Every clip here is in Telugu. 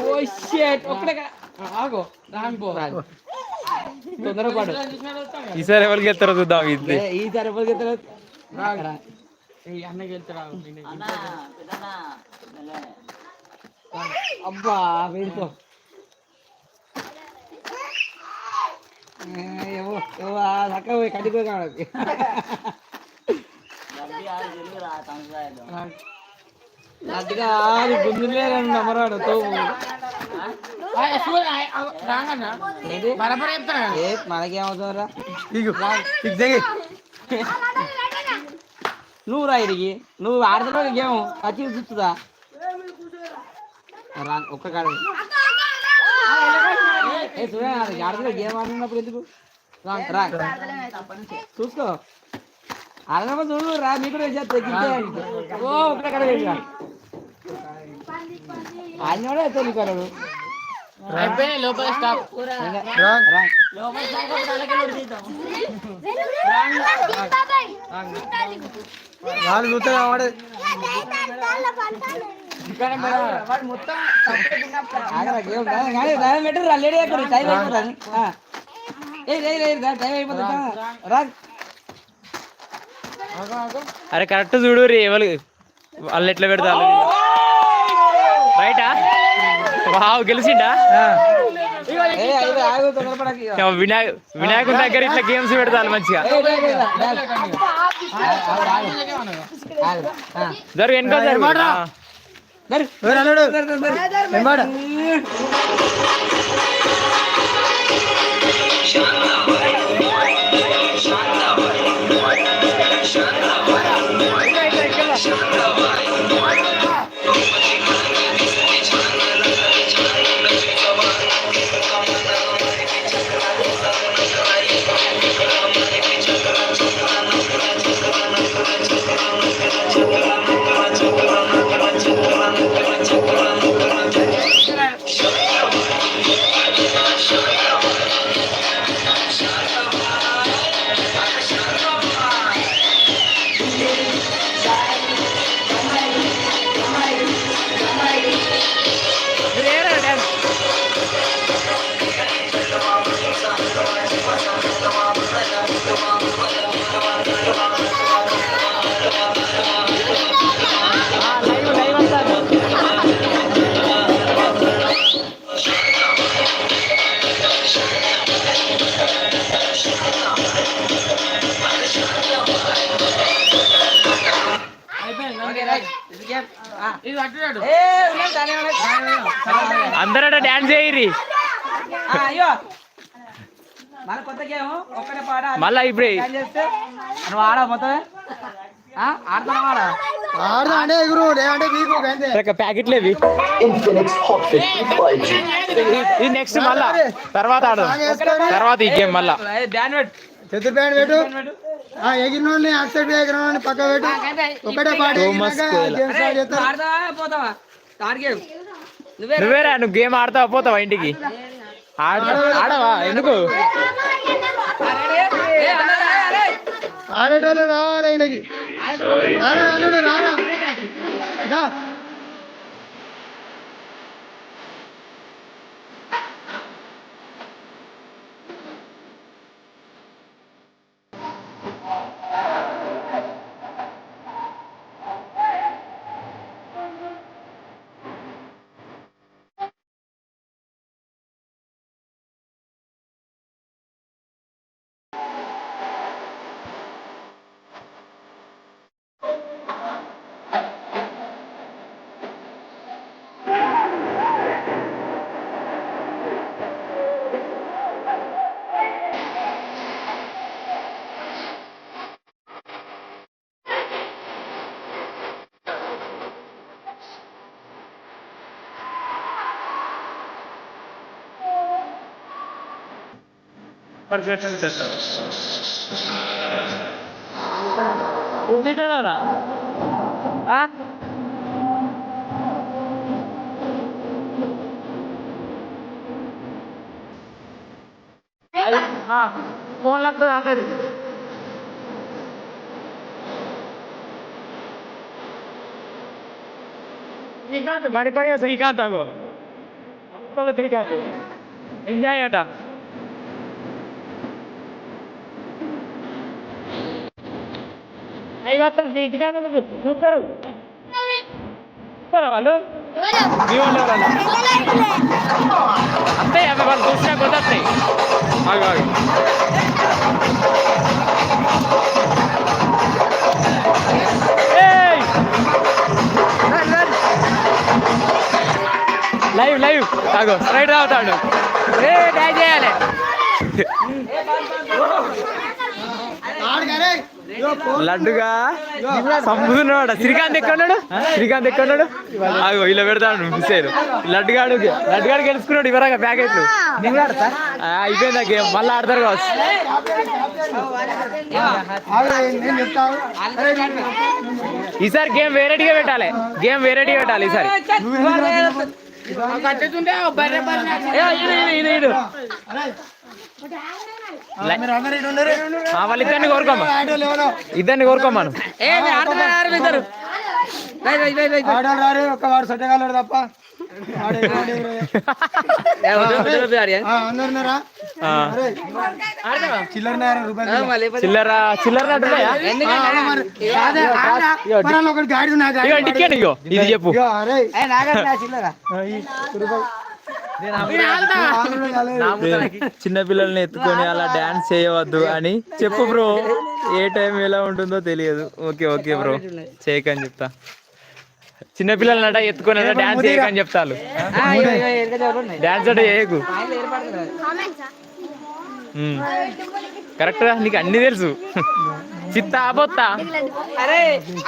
ఓ షేట్ ఒక్కడే కా- ఆగో రాంగ్ పో. తొందరపడు. ఈసారి ఎవరికి వెళ్తారో చూద్దాం ఇది. ఈ తరపులకి అన్నకి వెళ్తారా అబ్బా వీడితో. ఏవో ఏవో చక్క పోయి కట్టుకో కావాలి. ఆరు తోపు. మనకేమవుతుందిరా? నువ్వు రా ఇడికి. నువ్వు ఆడుతున్నావు గేమ్ వచ్చి చూస్తుందా రా ఒక్క కాడ. చూడండి గేమ్ ఆడుతున్నప్పుడు ఎందుకు? రా రా. చూసుకో. ఆడినప్పుడు చూడు రా మీకు ఓ ఒక్క కాడ వెళ్ళి ఆయన కూడా తొలికాడు లోపల స్టాప్ వాళ్ళు చూస్తే వాడే అరే కరెక్ట్ చూడు రే ఎవరు వాళ్ళు ఎట్లా పెడతారు? బయట వావ్ గెలిచిండా? వినాయక వినాయకుని దగ్గర ఇట్లా గేమ్స్ పెడతారు మంచిగా. జరుగు వెనుక జరుగు. ఆ. అందరట డాన్స్ చేయరి అయ్యో. మన కొత్త గేమ్ ఒక్కడే పాట మళ్ళా ఇప్పుడు. నువ్వు ఆడ మొత్తమే? ఆ? ఆడుతున్నావా ఆడ? ఆడదా అంటే ఎగురు లేదంటే వీకు అంతే ప్యాకెట్లు ఇవి. Infinix Hot 50 5G. ఇది నెక్స్ట్ మళ్ళా. తర్వాత ఆడదాం. తర్వాత ఈ గేమ్ మళ్ళా. చతుర్ బ్యాండ్ పెట్టు. ఆ ఎగిరిన వాళ్ళని ఎగిరిన వాళ్ళని పక్క పెట్టు ఒకటే పాట నువ్వేరా? నువ్వు గేమ్ ఆడతావా పోతావా ఇంటికి? ఆడ- ఆడవా ఎందుకు? ఏ, అన్నరా, అరే. ఆడేటోళ్ళు రావాలి ఆయనకి రారా? అల్లుడు రారా రా. ఫోన్ లాక్తుంది అందరి శ్రీకాంత్ మడిపోయా శ్రీకాంత్ అగో శ్రీకాంత్ ఎంజాయ్ అట శ్రీకాంత్ సూపర్ సూపర్ వాళ్ళు? అంతే అవి వాళ్ళు చూసినా కుదరతాయి ఆగు ఆగు! Live live. ఆగో. రైట్ అవుతాడు. ఏ డ్యాన్స్ చేయాలి. లడ్డుగా సంబుతున్నాడు. శ్రీకాంత్ ఎక్కడున్నాడు? శ్రీకాంత్ ఎక్కడున్నాడు? ఆగో ఇలా పెడతాడు మిస్ అయ్యారు. లడ్డుగాడు లడ్డుగాడు గెలుచుకున్నాడు ఇవరాగా ప్యాకెట్లు. ఆ, అయిపోయింది ఆ గేమ్? మళ్ళీ ఆడతారు కావచ్చు. ఈసారి గేమ్ వేరేటిగా పెట్టాలి. గేమ్ వేరేటిగా పెట్టాలి ఈసారి. ఆ, వాళ్ళిద్దరిని కోరుకోమా ఇద్దరిని కోరుకోమాను. ఏ మీరు ఆడుతున్నారు ఇద్దరు? ఆటోలు రారు ఒక్క వాడు సొట్టగాలడు తప్ప. చిల్లర చిల్లర టికెట్ ఇగో ఇది చెప్పు. చిన్న పిల్లల్ని ఎత్తుకొని అలా డాన్స్ చేయవద్దు అని చెప్పు బ్రో. ఏ టైం ఎలా ఉంటుందో తెలియదు. Okay okay bro. చేయకని చెప్తా. చిన్న పిల్లల్ని అట ఎత్తుకొని డాన్స్ చేయకని చెప్తాను డాన్స్ అంటే చేయకు. కరెక్ట్ నీకు అన్ని తెలుసు. చిత్త ఆబోత్తా అరే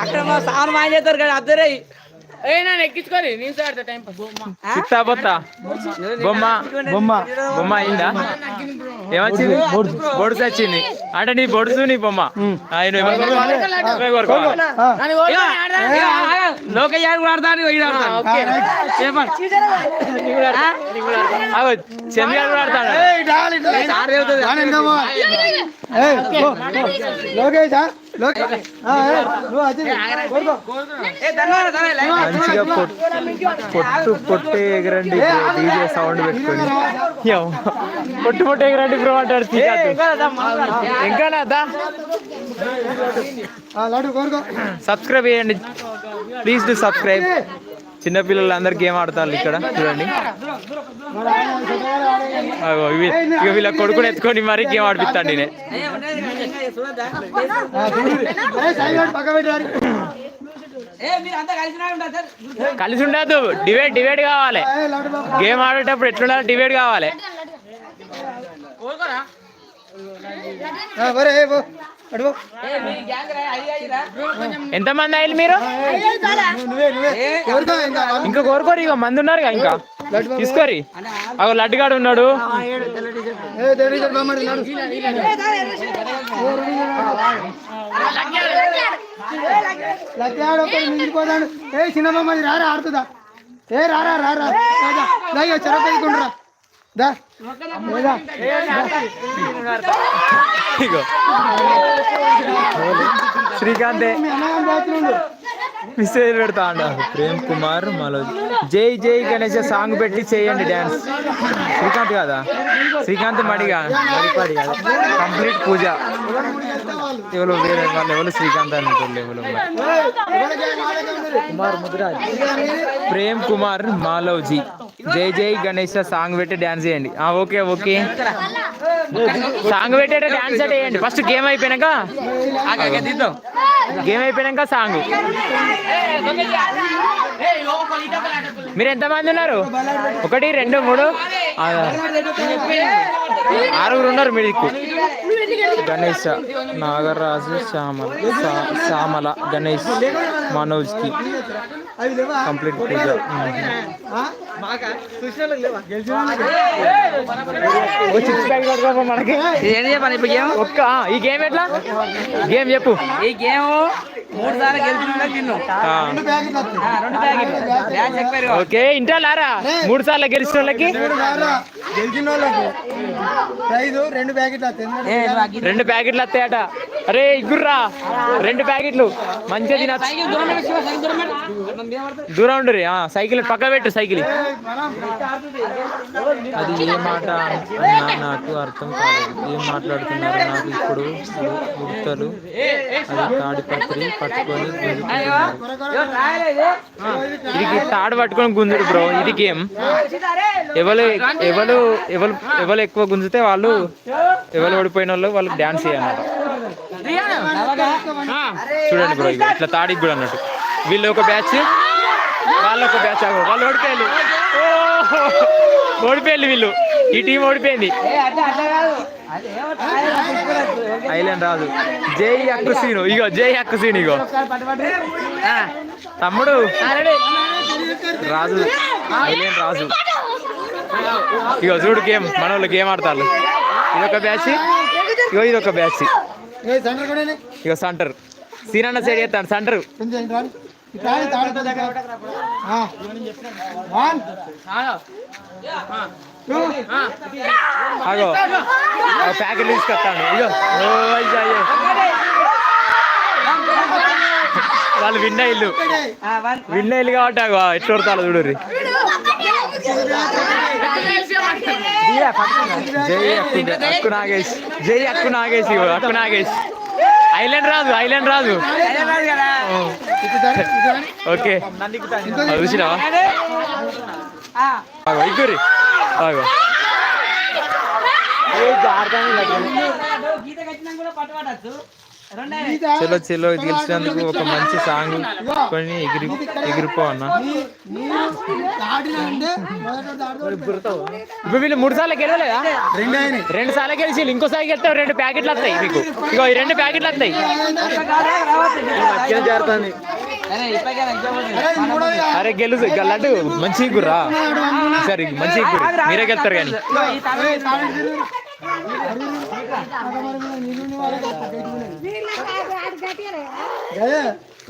అక్కడ మా సామాన్ మాయ చేస్తారు కదా అద్దరే. చిత్త ఆబోత్తా బొమ్మ. బొమ్మ బొమ్మ అయిందా? ఏమొచ్చింది? బొడుసు వచ్చింది. అంటే నీ బొడుసు నీ బొమ్మ. ఆయన. లోకయ్య ఆడతాను ఆడతాడు. లోకేషా? మంచిగా పొట్- పొట్టు పొట్టు ఎగరండి డీజే సౌండ్ పెట్టుకొని. పొట్టు పొట్టు ఎగరండి బ్రో అంటాడు శ్రీకాంత్. ఇంకా దా ఆ, లడ్డు కోరుకో సబ్స్క్రైబ్ చేయండి. Please do subscribe. చిన్నపిల్లలు అందరు గేమ్ ఆడతారు ఇక్కడ? చూడండి. ఇవి ఇక వీళ్ళ కొడుకుని ఎత్తుకొని మరీ గేమ్ ఆడిపిస్తాను నేనే ఆ, చూడు. ఏయ్, సైడ్ వాడు పక్క పెట్టారు కలిసి ఉండదు డివైడ్ డివైడ్ కావాలి గేమ్ ఆడేటప్పుడు ఎట్లుండాలి డివైడ్ కావాలి ఎంతమంది అయ్యారు మీరు ఇంకా కోరుకోరు ఇక మంది ఉన్నారు ఇక తీసుకోరి అగో లడ్డుగాడు ఉన్నాడు ఏ తెలియదు బామ్మడి నడు లక్ష్యాడు ఒకటి మిగిలిపోతాడు ఏ చిన్న బొమ్మది రారా ఆడుతుందా ఏ రారా రారా చెరపేసుకుంటురా దా. శ్రీకాంతే. మెసేజ్ పెడతా అంట ప్రేమ్ కుమార్ మలో జై జై గణేష్ సాంగ్ పెట్టి చేయండి డ్యాన్స్. శ్రీకాంత్ కాదా? శ్రీకాంత్ మడిగా. మడిపాడి కాదు. కంప్లీట్ పూజ. ఎవరు వేరే వాళ్ళు ఎవరు శ్రీకాంత్ అని ఉంటారు ఎవరు కుమార్ ముద్రాజ్ ప్రేమ్ కుమార్ మాలవ్జీ జై జై గణేష్ సాంగ్ పెట్టి డ్యాన్స్ చేయండి. ఆ, ఓకే ఓకే. సాంగ్ పెట్టేట డ్యాన్స్ అంటే వేయండి ఫస్ట్ గేమ్ అయిపోయినాక గేమ్ అయిపోయినాక సాంగ్. మీరు ఎంతమంది ఉన్నారు? ఒకటి రెండు మూడు? ఆరుగురు ఉన్నారు మీరు దిక్కు. గణేష్ నాగరాజు శ్యామల శ్యామల గణేష్ మనోజ్కి. కంప్లీట్ పూజ మనకి. చెప్పాలి ఇప్పుడు గేమ్? ఒక్క ఈ గేమ్ ఎట్లా? గేమ్ చెప్పు. ఈ గేమ్ మూడు సార్లు గెలిచిన ఓకే ఇంటా లారా? మూడు సార్లు గెలిచిన వాళ్ళకి గెలిచిన వాళ్ళకు ప్రైజ్ రెండు ప్యాకెట్లు వస్తాయి. రెండు వస్తాయట. అరే ఇగుర్రా రెండు ప్యాకెట్లు. మంచిగా తినచ్చు. దూరం ఉండరు ఆ, సైకిల్ పక్క పెట్టు సైకిల్. అది ఏ మాట అన్నా నాకు అర్థం కాలేదు. ఏం మాట్లాడుతున్నారు? నాకు ఇప్పుడు గుర్తలు అది తాడిపత్రి పట్టుకొని ఇది. తాడు పట్టుకొని గుంజుడు బ్రో ఇది గేమ్. ఎవరు ఎవరు ఎవరు ఎవరు ఎక్కువ గుంజితే వాళ్ళు ఎవరు ఓడిపోయిన వాళ్ళు వాళ్ళకి డాన్స్ చేయాలన్నమాట. చూడండి బ్రో ఇట్లా తాడికి కూడా అన్నట్టు. వీళ్ళు ఒక బ్యాచ్ వాళ్ళు ఒక బ్యాచ్ వాళ్ళు ఓడిపోయారు. ఓ! ఓడిపోయారు వీళ్ళు. ఈ టీం ఓడిపోయింది. ఐలాండ్ రాదు జై అక్కు సీను. ఇగో జై అక్కు సీను ఇగో. తమ్ముడు. రాజు. ఐలాండ్ రాజు. ఇగో చూడు గేమ్. మన వాళ్ళు గేమ్ ఆడతారు ఇదొక బ్యాచ్. ఇగో ఇదొక బ్యాచ్. ఇగో సెంటర్. సీనన్న సైడ్ చేస్తాను సెంటర్. వన్ టూ అగో ప్యాకెట్ తీసుకొస్తాను. ఇగో ఓ అయ్యో అయ్యో వాళ్ళు విన్న ఇల్లు. ఆ, వన్. విన్న ఇల్లు కాబట్టి అగో ఎట్లా కొడతారు చూడు జై అక్కు నాగేష్. జై అక్కు నాగేష్. అక్కు నాగేష్. ఐలాండ్ రాదు ఐలాండ్ రాదు. ఓకే. చూసినావా? ఇగ్గురి. ఆగో. చలో చలో గెలిచినందుకు ఒక మంచి సాంగ్ కొని ఎగిరి ఎగిరిపో అన్న ఇప్పుడు వీళ్ళు మూడు సార్లు గెలవలేదా రెండు సార్లు గెలిచి ఇంకోసారి గెలిస్తే రెండు ప్యాకెట్లు వస్తాయి మీకు ఇగో ఈ రెండు ప్యాకెట్లు వస్తాయి అరే ఇది గెలుసు లడ్డు మంచి గుర్రా సరే మంచి గుర్రు మీరే గెలుస్తారు కానీ ఇదిగో ఈ తాడు ఏయ్, తాడు ఇటు తిరుగు. నీళ్ళు వాళ్ళకి అదే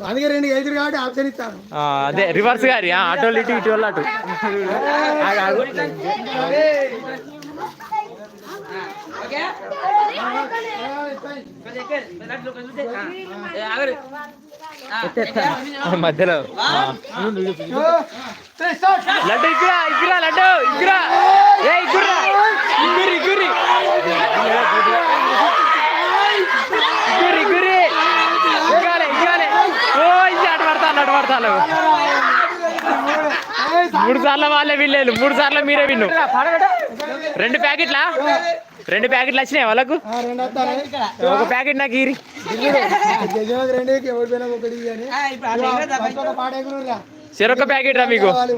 అందుకే రెండు కాబట్టి ఆప్షన్ ఇస్తాను ఆ, అదే రివర్స్ గారి ఆ, అటు వాళ్ళు ఇటు ఇటు వాళ్ళు అటు ఆగు. ఓకే కొంచెం ఎక్కే. లడ్డు కొంచెం ఉంటే. ఆ. ఏ, ఆగరు. ఆ, ఎక్కే. ఆ, మధ్యలో ఆ. లడ్డు ఇక్కురా ఇక్కురా లడ్డు ఇక్కురా ఏ ఇక్కురా ఇక్కురి ఇక్కురి ఇక్కురి ఇక్కురి ఇక్కాలే ఇక్కాలే ఓ అటు పడతాను మూడు సార్లు వాళ్ళే విల్లేదు మూడు సార్లు మీరే విన్ను రెండు ప్యాకెట్లా రెండు ప్యాకెట్లు వచ్చినాయి వాళ్ళకు ఒక ప్యాకెట్ నాకు ఈరి చెరొక ప్యాకెట్ రా మీకు వాళ్ళు?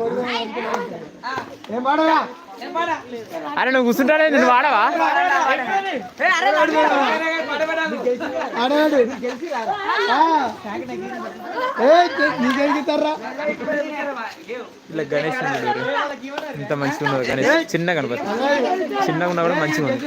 అరే నువ్వు కూర్చుంటానే నువ్వు వాడవా పట్టు. ఏ నీ ఇట్లా గణేష్ ఉంది చూడు. ఇంత మంచిగా ఉన్నది గణేష్. చిన్న గణపతి చిన్నగా ఉన్నా కూడా మంచిగా ఉంది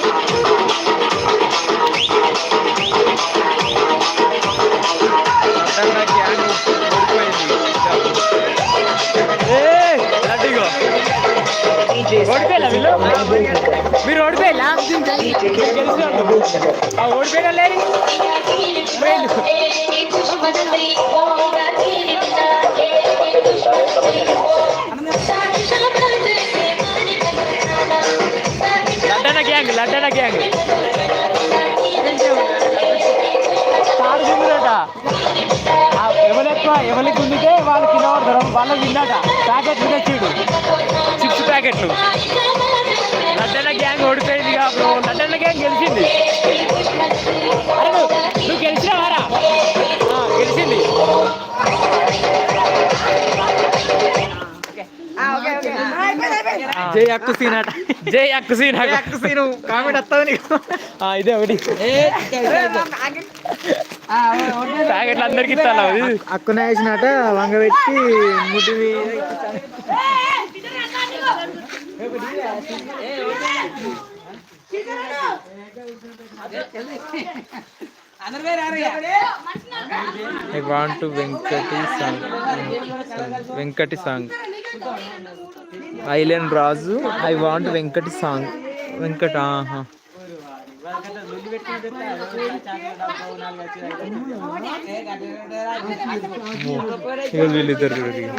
ఏయ్, ఓడిపోయాలా వీళ్ళు? మీరు ఓడిపోయా ఓడిపోయినా లేరు లడ్డన గ్యాంగ్ లడ్డన గ్యాంగ్. ఎవరికి గుంజితే వాళ్ళు కింద పడతారు వాళ్ళకి విన్నాట ప్యాకెట్లు తెచ్చిడు చిప్స్ ప్యాకెట్లు. లడ్డన గ్యాంగ్ ఓడిపోయింది బ్రో. లడ్డన గ్యాంగ్ గెలిచింది. జై అక్కు సీన్ అట జై అక్కు సీన్ అక్కు సీను కామెంట్ వస్తుంది నీకు ఆ, ఇదే ఒకటి ప్యాకెట్లు అందరికి ఇస్తాను అది అక్కున వేసినట ముడి పోయి రారు ఇక. I want Venkati song Venkati song ఐలెన్ Raju I want Venkata song Venkata ఆహా. వీళ్ళిద్దరు చూడు ఇక.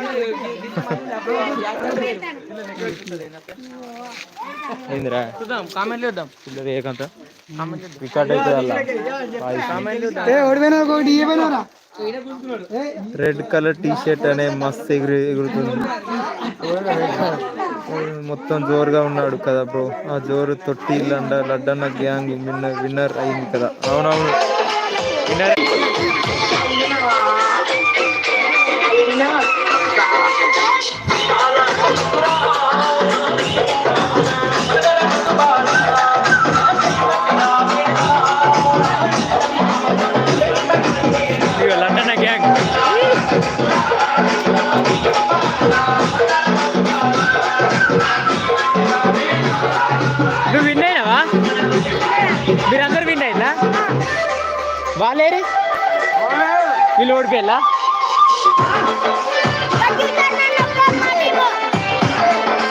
ఏందిరా చూద్దాం కామెంట్లు చూద్దాం పిల్లలు ఏకంత రికార్డ్ అయితే అలా ఏ ఓడిపోయినా ఒకటి ఇవ్వనారా రెడ్ కలర్ టీ షర్ట్ అనే మస్తు ఎగురు ఎగురుతుంది మొత్తం జోరుగా ఉన్నాడు కదా బ్రో ఆ జోరు తొట్టి లండ లడ్డన్న గ్యాంగ్ విన్నర్ విన్నర్ అయింది కదా. అవునవును. విన్నర్. వాళ్ళేరి వీళ్ళు ఓడిపోయాలా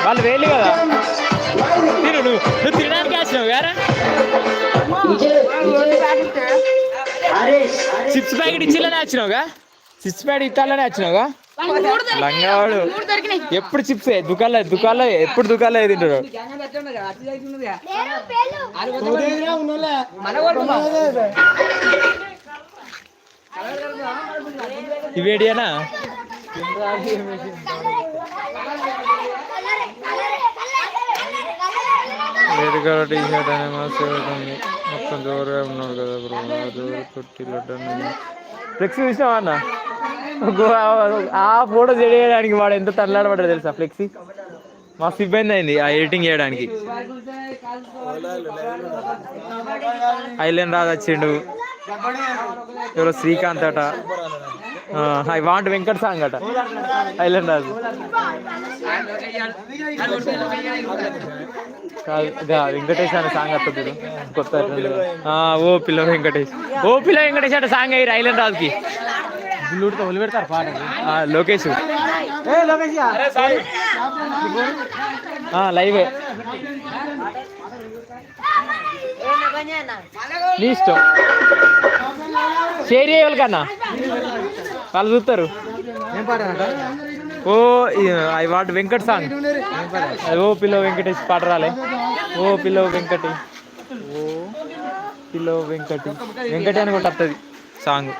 వాళ్ళు వేలు కదా. తిను నువ్వు. నువ్వు తినడానికి వచ్చినావు గారా చిప్స్ ప్యాకెట్ ఇచ్చిలోనే వచ్చినావుగా చిప్స్ ప్యాకెట్ ఇస్తాలనే వచ్చినావుగా లంగావాడు. ఎప్పుడు చిప్స్? దుకాణంలో దుకాణంలో ఎప్పుడు దుకాణంలో తింటాడు? ఇవేడియానా వేడిగా టీ షర్ట్ అనే మాస్ మొత్తం జోరుగా ఉన్నాడు కదా బ్రో. ఆ జోరు తొట్టి లడ్డు ఫ్లెక్సీ చూసినావా అన్న? ఆ ఫోటో చేయడానికి వాడు ఎంత తల్లాడబడ్డాడు తెలుసా ఫ్లెక్సీ? మస్తు ఇబ్బంది అయింది ఆ ఎడిటింగ్ చేయడానికి. ఐలెన్ రాజు వచ్చిండు. ఎవరో శ్రీకాంత్ అట. ఐ వాంట్ వెంకట్ సాంగ్ అట. కాదు, ఇదా, వెంకటేష్ అనే సాంగ్ చూడు. కొత్త ఓ పిల్ల వెంకటేష్. ఓ పిల్ల వెంకటేష్ అంటే సాంగ్ అయ్యి ఐలెన్ రాజుకి. ఆ, లోకేష్. ఆ, లైవే. నీ ఇష్టం. షేర్ చేయాలి కన్నా. వాళ్ళు చూస్తారు. ఓ ఐ వాట్ వెంకట్ సాంగ్. ఓ పిల్లో వెంకటేష్ పాట రాలే. ఓ పిల్లో వెంకటి. ఓ పిల్లో వెంకటి. వెంకటి అని కూడా వస్తుంది సాంగ్.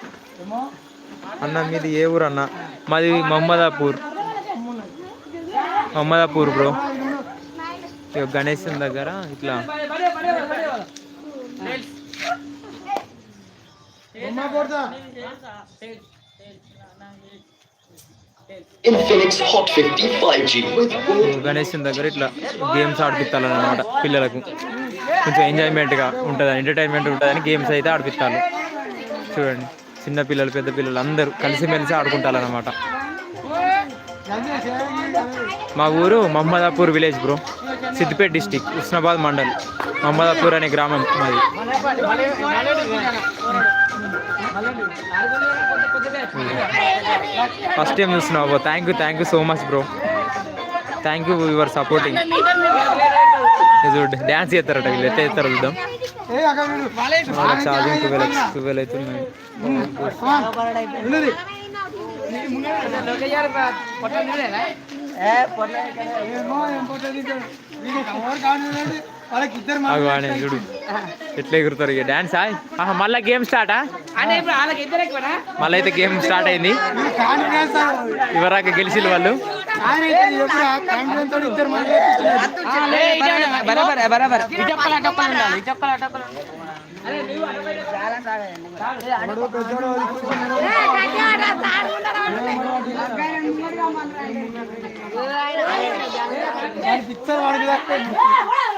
అన్న మీది ఏ ఊరు అన్న? మాది మహమ్మదాపూర్. మహమ్మదాపూర్ బ్రో. గణేశం దగ్గర ఇట్లా. బొమ్మ కొడతా. Infinix Hot 50 5G with Ganesh దగ్గర ఇట్లా గేమ్స్ ఆడిపిస్తారనమాట పిల్లలకు కొంచెం ఎంజాయ్మెంట్గా ఉంటుంది ఎంటర్టైన్మెంట్ ఉంటుందని గేమ్స్ అయితే ఆడిపిస్తారు చూడండి చిన్న పిల్లలు పెద్ద పిల్లలు అందరూ కలిసిమెలిసి ఆడుకుంటారనమాట మా ఊరు Mohammadapur village bro. Siddipet district Husnabad mandal. Mohammadapur అనే గ్రామం మాది. ఫస్ట్ టైం చూస్తున్నావు bro. Thank you thank you so much bro. Thank you your supporting చూడు డ్యాన్స్ చేస్తారట వీళ్ళు. ఎట్లా చేస్తారో చూద్దాం. ఛార్జింగ్ ట్వెల్వ్ ట్వెల్వ్ అవుతున్నాయి చూడు. ఎట్లా ఎగురుతారు ఇక? డ్యాన్స్ ఆహా మళ్ళీ గేమ్ స్టార్టా మళ్ళీ అయితే గేమ్ స్టార్ట్ అయింది. ఇవరాక గెలిచిన వాళ్ళు. బరాబర్ బరాబర్.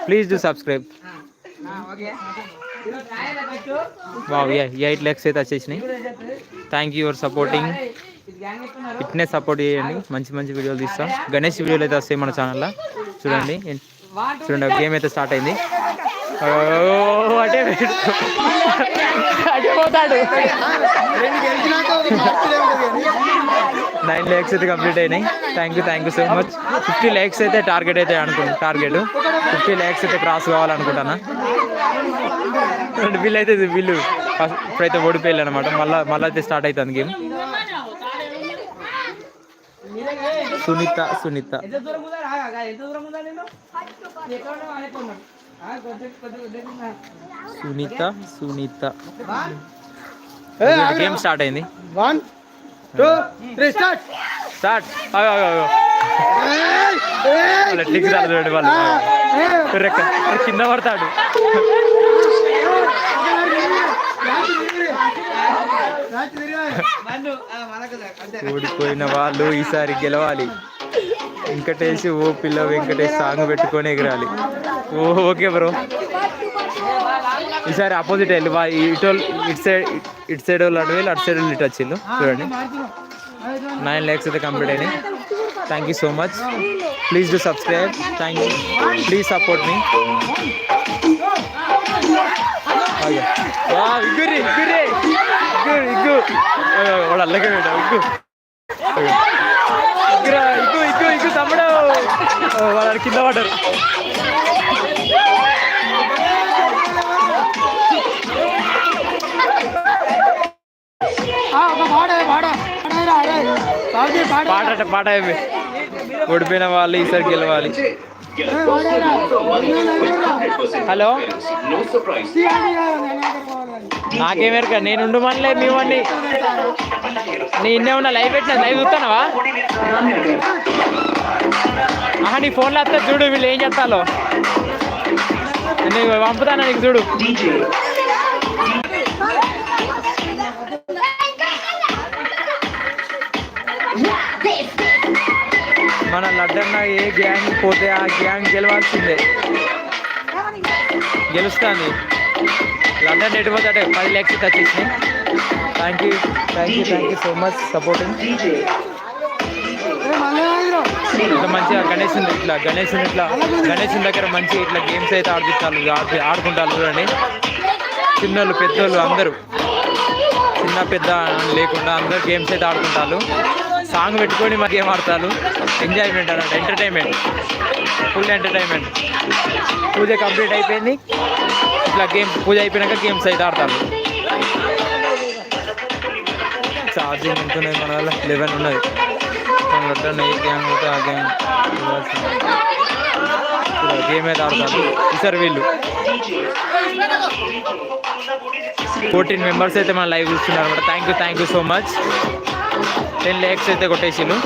Please do subscribe wow eight lakhs అయితే వచ్చేసినాయి. థ్యాంక్ యూ ఫర్ సపోర్టింగ్ ఇట్నే సపోర్ట్ చేయండి. మంచి మంచి వీడియోలు తీస్తాం. గణేష్ వీడియోలు అయితే వస్తాయి మన ఛానల్లో చూడండి. చూడండి గేమ్ అయితే స్టార్ట్ అయింది. అటే పోయాడు. అటే పోతాడు. నైన్ ల్యాక్స్ అయితే కంప్లీట్ అయినాయి. Thank you thank you so much fifty lakhs అయితే టార్గెట్ అయితే అనుకుంటా టార్గెట్ ఫిఫ్టీ ల్యాక్స్ అయితే క్రాస్ కావాలనుకుంటానా? రెండు బిల్ అయితే ఇది బిల్లు ఫస్ట్ ఇప్పుడైతే ఓడిపోయాలి అనమాట మళ్ళీ మళ్ళీ అయితే స్టార్ట్ అవుతుంది game. Sunitha Sunitha. Sunitha Sunitha. Game start అయింది. One two three start start వాళ్ళ కింద పడతాడు. ఓడిపోయిన వాళ్ళు ఈసారి గెలవాలి. వెంకటేష్ ఓ పిల్ల వెంకటేష్ సాంగ్ పెట్టుకొని ఎగరాలి. ఓ ఓకే బ్రో. ఈసారి ఆపోజిట్ వెళ్ళి వా- ఇటు ఇటు సైడ్ ఇటు సైడ్ వాళ్ళు అటు వెళ్ళి అటు సైడ్ వాళ్ళు ఇటు వచ్చిండు చూడండి. నైన్ ల్యాక్స్ అయితే కంప్లీట్ అయినాయి. Thank you so much please do subscribe thank you please support మీ ఇగ్గురి ఇగ్గురి ఇగ్గు ఇగ్గు వాడు అల్లకే పెట్టా ఇగ్గు అయ్యో. ఇగ్గురా ఇగ్గు ఇగ్గు ఇగ్గు తమ్ముడు ఓ, వాడు ఆడ కింద పడ్డారు ఆ, ఒక పాట పాట పాడరా, అరే. బాబుజీ, పాట పాట అట పాట అయిపోయి ఓడిపోయిన వాళ్ళు ఈసారి గెలవాలి. హలో? No surprise. నేను ఎక్కడ పోవాలి? నాకేమేరక నేను నీ ఇన్నే ఉన్న లైవ్ పెట్టిన? లైవ్ చూస్తానవా ఆహా నీ ఫోన్లో వస్తే చూడు వీళ్ళు ఏం చేస్తాలో నేను పంపుతాను నీకు? చూడు. మన లడ్డన్న ఏ గ్యాంగ్ పోతే ఆ గ్యాంగ్ గెలవాల్సిందే. గెలుస్తుంది. లండన్ ఎటు పోతే అంటే పది lakhs touch thank you thank you thank you so much supporting ఇట్లా మంచిగా గణేష్ ఇట్లా గణేష్ ఇట్లా గణేష్ దగ్గర మంచి ఇట్లా గేమ్స్ అయితే ఆడిపిస్తారు ఆడుకుంటారు చూడండి. చిన్నోళ్ళు పెద్దోళ్ళు అందరూ. చిన్న పెద్ద లేకుండా అందరూ గేమ్స్ అయితే ఆడుకుంటారు సాంగ్ పెట్టుకొని మరి గేమ్ ఆడతారు? ఎంజాయ్మెంట్ అనమాట entertainment full entertainment puja complete అయిపోయింది. ఇట్లా గేమ్ పూజ అయిపోయినాక గేమ్స్ అయితే ఆడతారు. ఛార్జింగ్ ఎంత మన వల్ల. లెవెన్ ఉన్నది. వద్ద ఈ గేమ్ ఆ గేమ్ గేమ్ అయితే ఆడతారు. ఈసారి వీళ్ళు. ఫోర్టీన్ మెంబర్స్ అయితే మన లైవ్ చూస్తున్నారు అనమాట thank you thank you so much ten lakhs అయితే కొట్టేసిను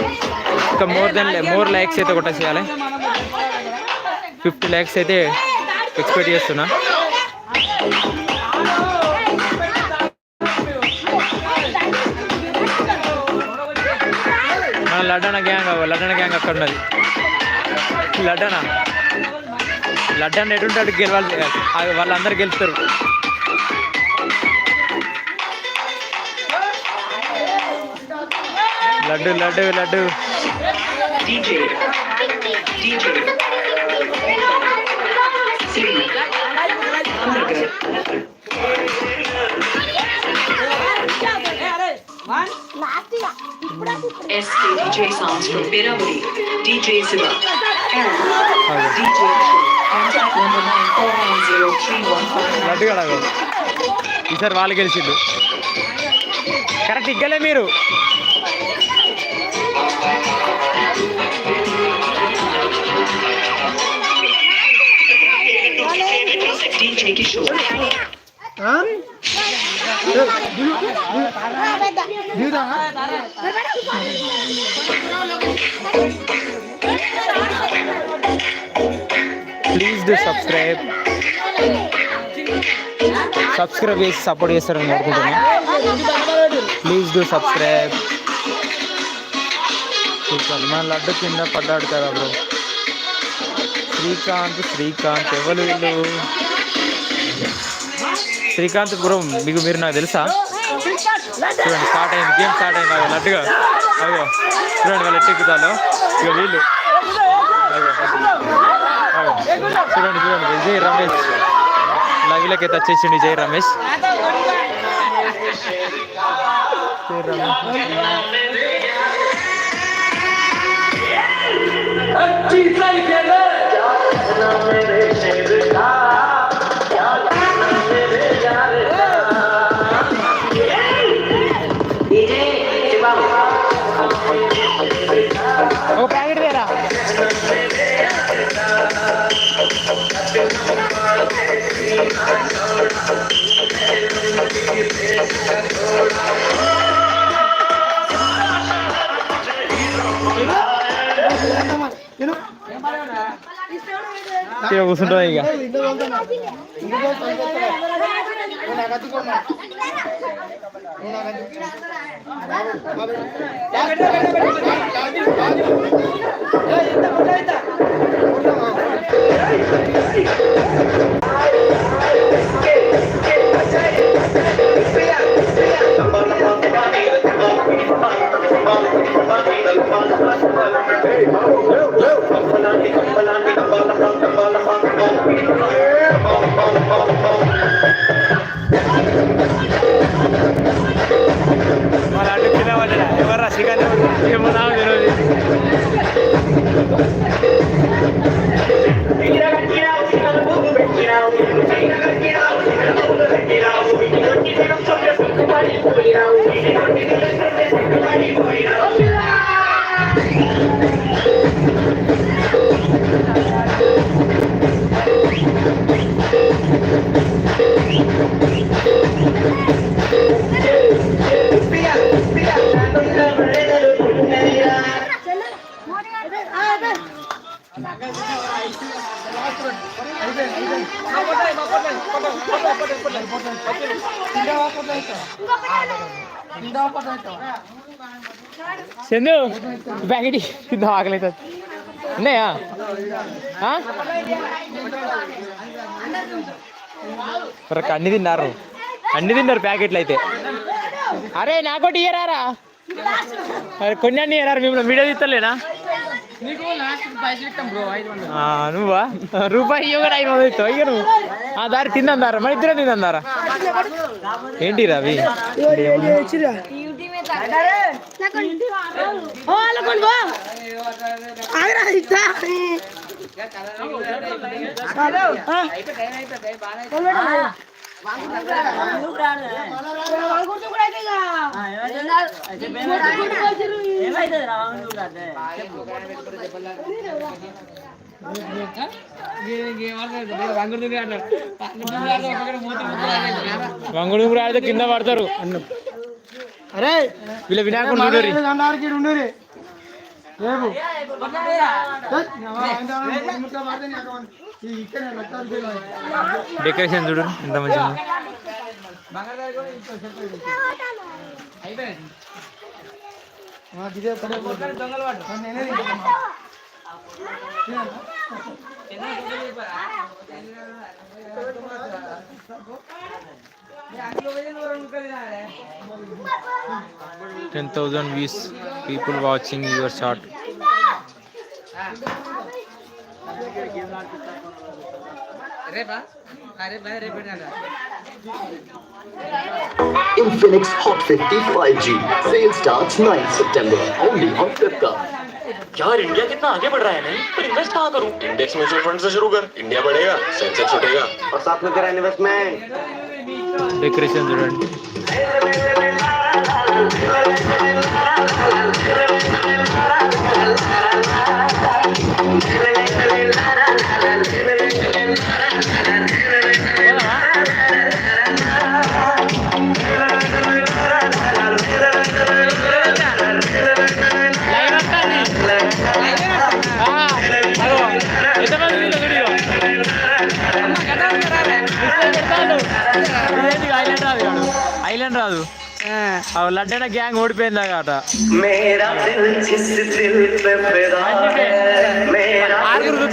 ఇంకా మోర్ దెన్ మోర్ ల్యాక్స్ అయితే కొట్టేసేయాలి. ఫిఫ్టీ ల్యాక్స్ అయితే ఎక్స్పెక్ట్ చేస్తున్నా. మన లడ్డన గ్యాంగ్ లడ్డన గ్యాంగ్ అక్కడ ఉన్నది. లడ్డన లడ్డన్ ఎటుంటాడు గెలవాలి. ఆ వాళ్ళందరూ గెలుస్తారు. Laddu Laddu Laddu. One, DJ. Songs from from DJ Shiva. లడ్డుగా ఈసారి వాళ్ళు గెలిచిండు కరెక్ట్ ఇగ్గలే మీరు. ప్లీజ్ డూ సబ్స్క్రైబ్ సబ్స్క్రైబ్ చేసి సపోర్ట్ చేస్తారని కోరుకుంటున్నా ప్లీజ్ డూ సబ్స్క్రైబ్ సూపర్ మన లడ్డు కింద పడ్డాడు కదా బ్రో శ్రీకాంత్ శ్రీకాంత్ ఎవరు వీళ్ళు? శ్రీకాంత్ బ్రో మీకు మీరు నాకు తెలుసా? చూడండి స్టార్ట్ అయింది. గేమ్ స్టార్ట్ అయింది. అవి లడ్డుగా. అయ్యో చూడండి వాళ్ళు ఎట్టెక్కుతాలో ఇక వీళ్ళు. చూడండి చూడండి విజయ్ రమేష్ లవ్లకి అయితే వచ్చేసిండు విజయ్ రమేష్ విజయ్ రమేష్ ఇక కూర్చుంటాం ఇక. మన అడ్డు కింద చందు ప్యాకెట్ కింద ఆకలి అవుతుంది ఉన్నాయా ఆ? ఒరకు అన్ని తిన్నారు అన్ని తిన్నారు ప్యాకెట్లు అయితే అరే నాకోటి ఇయ్యరారా అరే కొన్ని అన్ని ఇయ్యరారు మిమ్మల్ని వీడియో తీస్తలేనా నువ్వా రూపాయి ఇవ్వ కూడా ఐదు వందలు ఇస్తావు ఇక నువ్వు ఆ దారి తిందందారా మన ఇద్దరం తిందందారా ఏంటి రవి వంగుడు ఆడితే కింద పడతారు. అరే వీళ్ళ వినాయకుడు ఉండరు రేపు. ఇక్కడ డెకరేషన్ చూడు ఎంత మంచిగా ఉందో. टेन थाउज़ेंड वीस people watching your shot Infinix Hot 50 5G sale starts 9 September only on Flipkart. यार इंडिया कितना आगे बढ़ रहा है नहीं? पर इन्वेस्ट कहाँ करूँ? इंडेक्स म्यूचुअल फंड से शुरू कर। इंडिया बढ़ेगा सेंसेक्स उठेगा। और साथ में तेरा इन्वेस्टमेंट డెకరేషన్ చూడండి గడ్డన గ్యాంగ్ ఓడిపోయింది ఆట ఆరుగురు